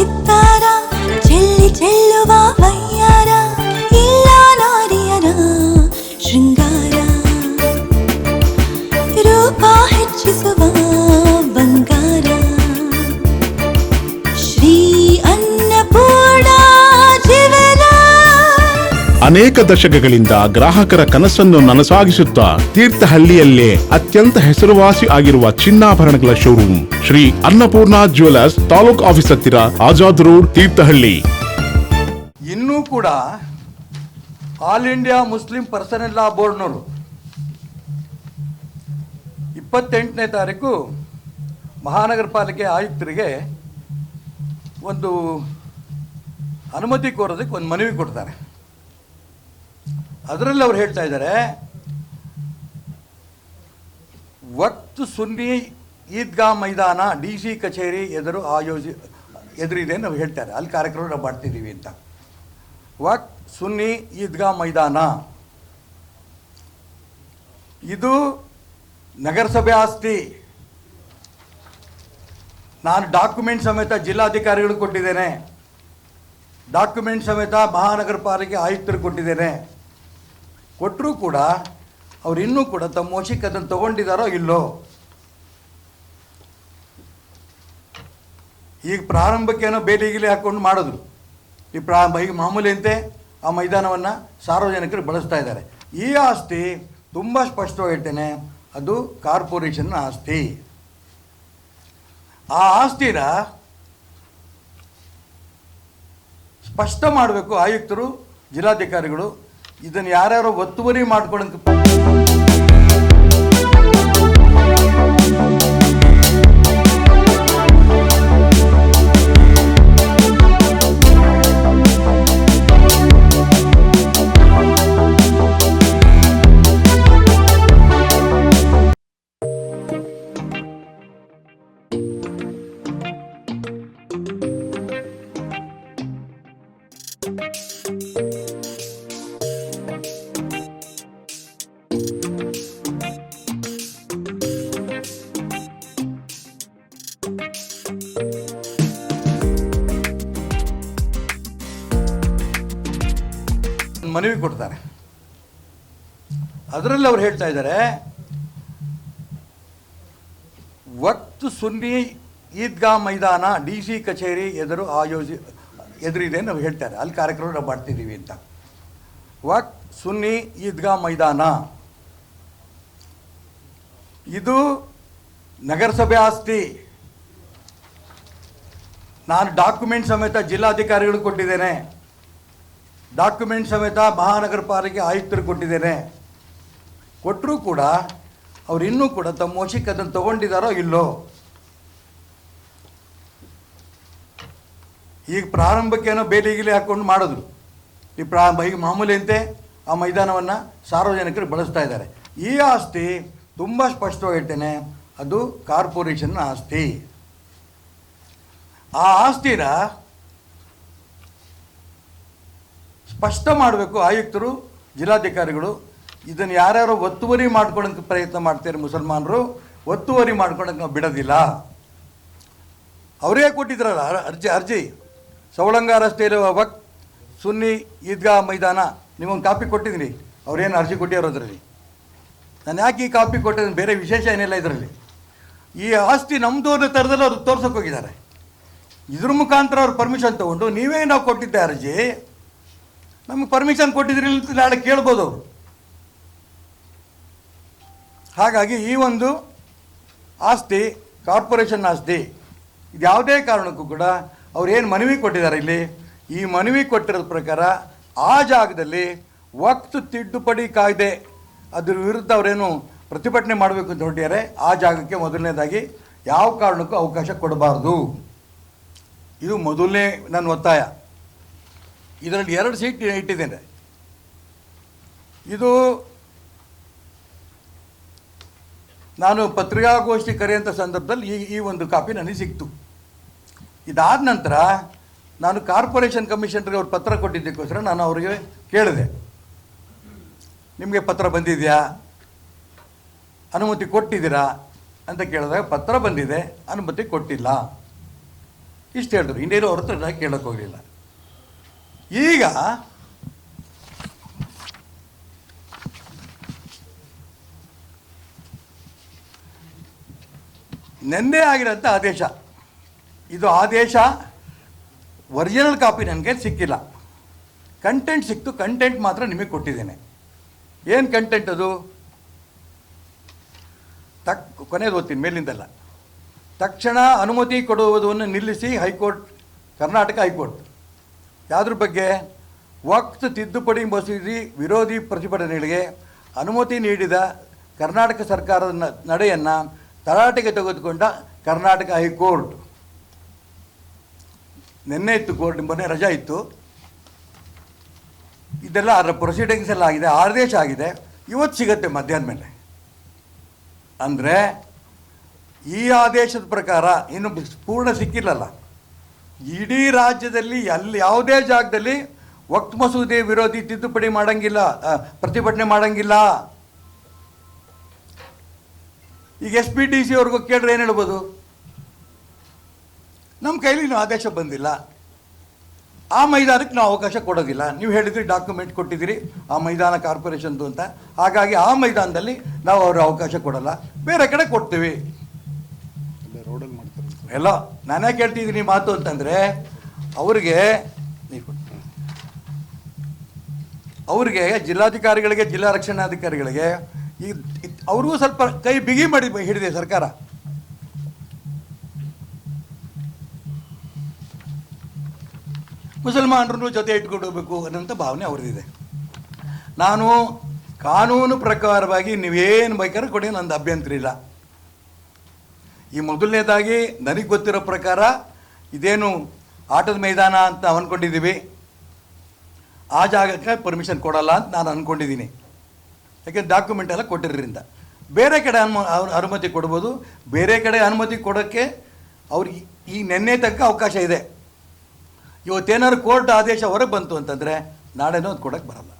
que tá ಅನೇಕ ದಶಕಗಳಿಂದ ಗ್ರಾಹಕರ ಕನಸನ್ನು ನನಸಾಗಿಸುತ್ತಾ ತೀರ್ಥಹಳ್ಳಿಯಲ್ಲೇ ಅತ್ಯಂತ ಹೆಸರುವಾಸಿ ಆಗಿರುವ ಚಿನ್ನಾಭರಣಗಳ showroom Shri Annapurna jewellers taluk office ಹತ್ತಿರ ಆಜಾದ್ ರೋಡ್, ತೀರ್ಥಹಳ್ಳಿ. ಇನ್ನೂ ಕೂಡ all India Muslim personal law ಬೋರ್ಡ್ನವರು ಇಪ್ಪತ್ತೆಂಟನೇ ತಾರೀಕು ಮಹಾನಗರ ಪಾಲಿಕೆ ಆಯುಕ್ತರಿಗೆ ಒಂದು ಅನುಮತಿ ಕೋರೋದಕ್ಕೆ ಒಂದು ಮನವಿ ಕೊಡ್ತಾರೆ. ಅದರಲ್ಲಿ ಅವ್ರು ಹೇಳ್ತಾ ಇದ್ದಾರೆ, ವಕ್ತ್ ಸುನ್ನಿ ಈದ್ಗಾ ಮೈದಾನ ಡಿ ಸಿ ಕಚೇರಿ ಎದುರು ಆಯೋಜಿ, ಎದುರಿದೆ ನಾವು ಹೇಳ್ತಾರೆ. ಅಲ್ಲಿ ಕಾರ್ಯಕ್ರಮ ನಾವು ಮಾಡ್ತಿದ್ದೀವಿ ಅಂತ. ವಕ್ ಸುನ್ನಿ ಈದ್ಗಾ ಮೈದಾನ. ಇದು ನಗರಸಭೆ ಆಸ್ತಿ. ನಾನು ಡಾಕ್ಯುಮೆಂಟ್ ಸಮೇತ ಜಿಲ್ಲಾಧಿಕಾರಿಗಳು ಕೊಟ್ಟಿದ್ದೇನೆ. ಡಾಕ್ಯುಮೆಂಟ್ ಸಮೇತ ಮಹಾನಗರ ಪಾಲಿಕೆ ಆಯುಕ್ತರು ಕೊಟ್ಟಿದ್ದೇನೆ. ಕೊಟ್ಟರೂ ಕೂಡ ಅವ್ರು ಇನ್ನೂ ಕೂಡ ತಮ್ಮ ವಶಕ್ಕೆ ಅದನ್ನು ತಗೊಂಡಿದ್ದಾರೋ ಇಲ್ಲೋ? ಈಗ ಪ್ರಾರಂಭಕ್ಕೇನೋ ಬೇಲಿ ಗಿಲಿ ಹಾಕ್ಕೊಂಡು ಮಾಡಿದ್ರು. ಈ ಪ್ರಾರಂಭ ಈಗ ಮಾಮೂಲಿಯಂತೆ ಆ ಮೈದಾನವನ್ನು ಸಾರ್ವಜನಿಕರು ಬಳಸ್ತಾ ಇದ್ದಾರೆ. ಈ ಆಸ್ತಿ ತುಂಬ ಸ್ಪಷ್ಟವಾಗಿ ಹೇಳ್ತೇನೆ, ಅದು ಕಾರ್ಪೊರೇಷನ್ನ ಆಸ್ತಿ. ಆ ಆಸ್ತಿನ ಸ್ಪಷ್ಟ ಮಾಡಬೇಕು ಆಯುಕ್ತರು, ಜಿಲ್ಲಾಧಿಕಾರಿಗಳು ಇದನ್ನು ಯಾರ್ಯಾರೋ ಒತ್ತುವರಿ ಮಾಡ್ಕೊಳ್ಳೋಕೆ ಒಂದು ಮನವಿ ಕೊಡ್ತಾರೆ. ಅದರಲ್ಲಿ ಅವ್ರು ಹೇಳ್ತಾ ಇದ್ದಾರೆ, ವಕ್ತ್ ಸುನ್ನಿ ಈದ್ಗಾ ಮೈದಾನ ಡಿ ಸಿ ಕಚೇರಿ ಎದುರು ಆಯೋಜಿ, ಎದುರಿದೆ ನಾವು ಹೇಳ್ತಾರೆ. ಅಲ್ಲಿ ಕಾರ್ಯಕ್ರಮ ನಾವು ಮಾಡ್ತಿದ್ದೀವಿ ಅಂತ. ವಕ್ ಸುನ್ನಿ ಈದ್ಗಾ ಮೈದಾನ. ಇದು ನಗರಸಭೆ ಆಸ್ತಿ. ನಾನು ಡಾಕ್ಯುಮೆಂಟ್ ಸಮೇತ ಜಿಲ್ಲಾಧಿಕಾರಿಗಳು ಕೊಟ್ಟಿದ್ದೇನೆ. ಡಾಕ್ಯುಮೆಂಟ್ ಸಮೇತ ಮಹಾನಗರ ಪಾಲಿಕೆ ಆಯುಕ್ತರು ಕೊಟ್ಟಿದ್ದೇನೆ. ಕೊಟ್ಟರೂ ಕೂಡ ಅವರು ಇನ್ನೂ ಕೂಡ ತಮ್ಮ ವಶಕ್ಕೆ ಅದನ್ನು ತಗೊಂಡಿದ್ದಾರೋ ಇಲ್ಲೋ. ಈಗ ಪ್ರಾರಂಭಕ್ಕೇನೋ ಬೇಲಿ ಗೀಲಿ ಹಾಕ್ಕೊಂಡು ಮಾಡಿದ್ರು. ಈ ಪ್ರಾರಂಭ ಈಗ ಮಾಮೂಲಿಯಂತೆ ಆ ಮೈದಾನವನ್ನು ಸಾರ್ವಜನಿಕರು ಬಳಸ್ತಾ ಇದ್ದಾರೆ. ಈ ಆಸ್ತಿ ತುಂಬ ಸ್ಪಷ್ಟವಾಗಿ ಅದು ಕಾರ್ಪೊರೇಷನ್ನ ಆಸ್ತಿ. ಆ ಆಸ್ತಿನ ಸ್ಪಷ್ಟ ಮಾಡಬೇಕು ಆಯುಕ್ತರು, ಜಿಲ್ಲಾಧಿಕಾರಿಗಳು, ಇದನ್ನು ಯಾರ್ಯಾರು ಒತ್ತುವರಿ ಮಾಡ್ಕೊಳ್ಳೋಕೆ ಪ್ರಯತ್ನ ಮಾಡ್ತಾರೆ ಮುಸಲ್ಮಾನರು, ಒತ್ತುವರಿ ಮಾಡ್ಕೊಳ್ಳೋಕೆ ನಾವು ಬಿಡೋದಿಲ್ಲ. ಅವರೇ ಕೊಟ್ಟಿದ್ರಲ್ಲ ಅರ್ಜಿ ಅರ್ಜಿ. ಸವಳಂಗ ರಸ್ತೆಯಲ್ಲಿ ವಕ್ ಸುನ್ನಿ ಈದ್ಗಾ ಮೈದಾನ, ನಿಮಗೊಂದು ಕಾಪಿ ಕೊಟ್ಟಿದ್ದೀನಿ. ಅವ್ರೇನು ಅರ್ಜಿ ಕೊಟ್ಟಿರೋ ಅದರಲ್ಲಿ. ನಾನು ಯಾಕೆ ಈ ಕಾಪಿ ಕೊಟ್ಟಿದ್ದೀನಿ? ಬೇರೆ ವಿಶೇಷ ಏನಿಲ್ಲ ಇದರಲ್ಲಿ. ಈ ಆಸ್ತಿ ನಮ್ಮದು ಅನ್ನೋ ಥರದಲ್ಲಿ ಅವರು ತೋರ್ಸೋಕೆ ಹೋಗಿದ್ದಾರೆ. ಇದ್ರ ಮುಖಾಂತರ ಅವ್ರು ಪರ್ಮಿಷನ್ ತೊಗೊಂಡು ನೀವೇ ನಾವು ಕೊಟ್ಟಿದ್ದೆ ಅರ್ಜಿ ನಮಗೆ ಪರ್ಮಿಷನ್ ಕೊಟ್ಟಿದ್ರಿ ನಾಳೆ ಕೇಳ್ಬೋದು. ಅವರು ಹಾಗಾಗಿ ಈ ಒಂದು ಆಸ್ತಿ, ಕಾರ್ಪೊರೇಷನ್ ಆಸ್ತಿ, ಇದು ಯಾವುದೇ ಕಾರಣಕ್ಕೂ ಕೂಡ ಅವ್ರು ಏನು ಮನವಿ ಕೊಟ್ಟಿದ್ದಾರೆ ಇಲ್ಲಿ? ಈ ಮನವಿ ಕೊಟ್ಟಿರೋದ ಪ್ರಕಾರ ಆ ಜಾಗದಲ್ಲಿ ವಕ್ತು ತಿದ್ದುಪಡಿ ಕಾಯ್ದೆ, ಅದ್ರ ವಿರುದ್ಧ ಅವರೇನು ಪ್ರತಿಭಟನೆ ಮಾಡಬೇಕು ಅಂತ ಹೊರಟಿದ್ದಾರೆ ಆ ಜಾಗಕ್ಕೆ ಮೊದಲನೇದಾಗಿ ಯಾವ ಕಾರಣಕ್ಕೂ ಅವಕಾಶ ಕೊಡಬಾರ್ದು. ಇದು ಮೊದಲನೇ ನನ್ನ ಒತ್ತಾಯ. ಇದರಲ್ಲಿ ಎರಡು ಸೀಟ್ ಇಟ್ಟಿದ್ದೇನೆ. ಇದು ನಾನು ಪತ್ರಿಕಾಗೋಷ್ಠಿ ಕರೆಯುವಂಥ ಸಂದರ್ಭದಲ್ಲಿ ಈ ಈ ಒಂದು ಕಾಪಿ ನನಗೆ ಸಿಕ್ತು. ಇದಾದ ನಂತರ ನಾನು ಕಾರ್ಪೊರೇಷನ್ ಕಮಿಷನರ್ಗೆ ಅವ್ರು ಪತ್ರ ಕೊಟ್ಟಿದ್ದಕ್ಕೋಸ್ಕರ ನಾನು ಅವರಿಗೆ ಕೇಳಿದೆ. ನಿಮಗೆ ಪತ್ರ ಬಂದಿದೆಯಾ? ಅನುಮತಿ ಕೊಟ್ಟಿದ್ದೀರಾ? ಅಂತ ಕೇಳಿದಾಗ ಪತ್ರ ಬಂದಿದೆ, ಅನುಮತಿ ಕೊಟ್ಟಿಲ್ಲ. ಇಷ್ಟು ಹೇಳಿದ್ರು. ಇನ್ನೇನು ಅವ್ರ ಹತ್ರ ನಾನು ಕೇಳೋಕೆ ಹೋಗಲಿಲ್ಲ. ಈಗ ನೆನ್ನೆ ಆಗಿರೋಂಥ ಆದೇಶ. ಇದು ಆದೇಶ ಒರಿಜಿನಲ್ ಕಾಪಿ ನನಗೆ ಸಿಕ್ಕಿಲ್ಲ. ಕಂಟೆಂಟ್ ಸಿಕ್ತು ಕಂಟೆಂಟ್ ಮಾತ್ರ ನಿಮಗೆ ಕೊಟ್ಟಿದ್ದೇನೆ. ಏನು ಕಂಟೆಂಟ್ ಅದು? ತಕ್ ಕೊನೆಯದು ಓದ್ತೀನಿ, ಮೇಲಿಂದಲ್ಲ. ತಕ್ಷಣ ಅನುಮತಿ ಕೊಡುವುದನ್ನು ನಿಲ್ಲಿಸಿ ಹೈಕೋರ್ಟ್, ಕರ್ನಾಟಕ ಹೈಕೋರ್ಟ್. ಯಾವುದ್ರ ಬಗ್ಗೆ? ವಕ್ತ್ ತಿದ್ದುಪಡಿ ಮಸೂದಿ ವಿರೋಧಿ ಪ್ರತಿಭಟನೆಗಳಿಗೆ ಅನುಮತಿ ನೀಡಿದ ಕರ್ನಾಟಕ ಸರ್ಕಾರದ ನಡೆಯನ್ನು ತರಾಟೆಗೆ ತೆಗೆದುಕೊಂಡ ಕರ್ನಾಟಕ ಹೈಕೋರ್ಟ್. ನಿನ್ನೆ ಇತ್ತು ಕೋರ್ಟ್ ಮೊನ್ನೆ ರಜಾ ಇತ್ತು. ಇದೆಲ್ಲ ಅದರ ಪ್ರೊಸೀಡಿಂಗ್ಸ್ ಎಲ್ಲ ಆಗಿದೆ ಆದೇಶ ಆಗಿದೆ. ಇವತ್ತು ಸಿಗುತ್ತೆ ಮಧ್ಯಾಹ್ನ ಮೇಲೆ. ಅಂದರೆ ಈ ಆದೇಶದ ಪ್ರಕಾರ ಇನ್ನು ಪೂರ್ಣ ಸಿಕ್ಕಿಲ್ಲಲ್ಲ. ಇಡೀ ರಾಜ್ಯದಲ್ಲಿ ಎಲ್ಲಿ ಯಾವುದೇ ಜಾಗದಲ್ಲಿ ವಕ್ತ್ ಮಸೂದೆ ವಿರೋಧಿ ತಿದ್ದುಪಡಿ ಮಾಡಂಗಿಲ್ಲ ಪ್ರತಿಭಟನೆ ಮಾಡಂಗಿಲ್ಲ. ಈಗ ಎಸ್ ಪಿ ಡಿ ಸಿ ಅವ್ರಿಗೂ ಕೇಳಿದ್ರೆ ಏನು ಹೇಳ್ಬೋದು? ನಮ್ಮ ಕೈಲಿ ನೀವು ಆದೇಶ ಬಂದಿಲ್ಲ. ಆ ಮೈದಾನಕ್ಕೆ ನಾವು ಅವಕಾಶ ಕೊಡೋದಿಲ್ಲ. ನೀವು ಹೇಳಿದ್ರಿ ಡಾಕ್ಯುಮೆಂಟ್ ಕೊಟ್ಟಿದ್ದೀರಿ, ಆ ಮೈದಾನ ಕಾರ್ಪೊರೇಷನ್ದು ಅಂತ. ಹಾಗಾಗಿ ಆ ಮೈದಾನದಲ್ಲಿ ನಾವು ಅವ್ರ ಅವಕಾಶ ಕೊಡಲ್ಲ. ಬೇರೆ ಕಡೆ ಕೊಡ್ತೀವಿ. ರೋಡಲ್ಲಿ ಎಲ್ಲ, ನಾನೇ ಕೇಳ್ತಿದ್ದೀನಿ ಮಾತು ಅಂತಂದರೆ, ಅವ್ರಿಗೆ ಅವ್ರಿಗೆ, ಜಿಲ್ಲಾಧಿಕಾರಿಗಳಿಗೆ, ಜಿಲ್ಲಾ ರಕ್ಷಣಾಧಿಕಾರಿಗಳಿಗೆ ಈ ಅವ್ರಿಗೂ ಸ್ವಲ್ಪ ಕೈ ಬಿಗಿ ಮಾಡಿ ಹಿಡಿದೆ ಸರ್ಕಾರ. ಮುಸಲ್ಮಾನರನ್ನು ಜೊತೆ ಇಟ್ಕೊಂಡು ಹೋಗ್ಬೇಕು ಅನ್ನೋಂಥ ಭಾವನೆ ಅವ್ರದ್ದಿದೆ. ನಾನು ಕಾನೂನು ಪ್ರಕಾರವಾಗಿ ನೀವೇನು ಬೇಕಾದ್ರೂ ಕೊಡಿ ನಂದು ಅಭ್ಯಂತರ ಇಲ್ಲ. ಈ ಮೊದಲನೇದಾಗಿ ನನಗೆ ಗೊತ್ತಿರೋ ಪ್ರಕಾರ ಇದೇನು ಆಟದ ಮೈದಾನ ಅಂತ ಅಂದ್ಕೊಂಡಿದ್ದೀವಿ ಆ ಜಾಗಕ್ಕೆ ಪರ್ಮಿಷನ್ ಕೊಡಲ್ಲ ಅಂತ ನಾನು ಅಂದ್ಕೊಂಡಿದ್ದೀನಿ ಯಾಕೆಂದ್ರೆ ಡಾಕ್ಯುಮೆಂಟ್ ಎಲ್ಲ ಕೊಟ್ಟಿರೋದ್ರಿಂದ. ಬೇರೆ ಕಡೆ ಅನುಮ ಅನುಮತಿ ಕೊಡ್ಬೋದು. ಬೇರೆ ಕಡೆ ಅನುಮತಿ ಕೊಡೋಕ್ಕೆ ಅವ್ರಿಗೆ ಈ ನಿನ್ನೆ ತನಕ ಅವಕಾಶ ಇದೆ. ಇವತ್ತೇನಾದ್ರು ಕೋರ್ಟ್ ಆದೇಶ ಹೊರಗೆ ಬಂತು ಅಂತಂದರೆ ನಾಳೆನೂ ಅದು ಕೊಡೋಕ್ಕೆ ಬರಲ್ಲ.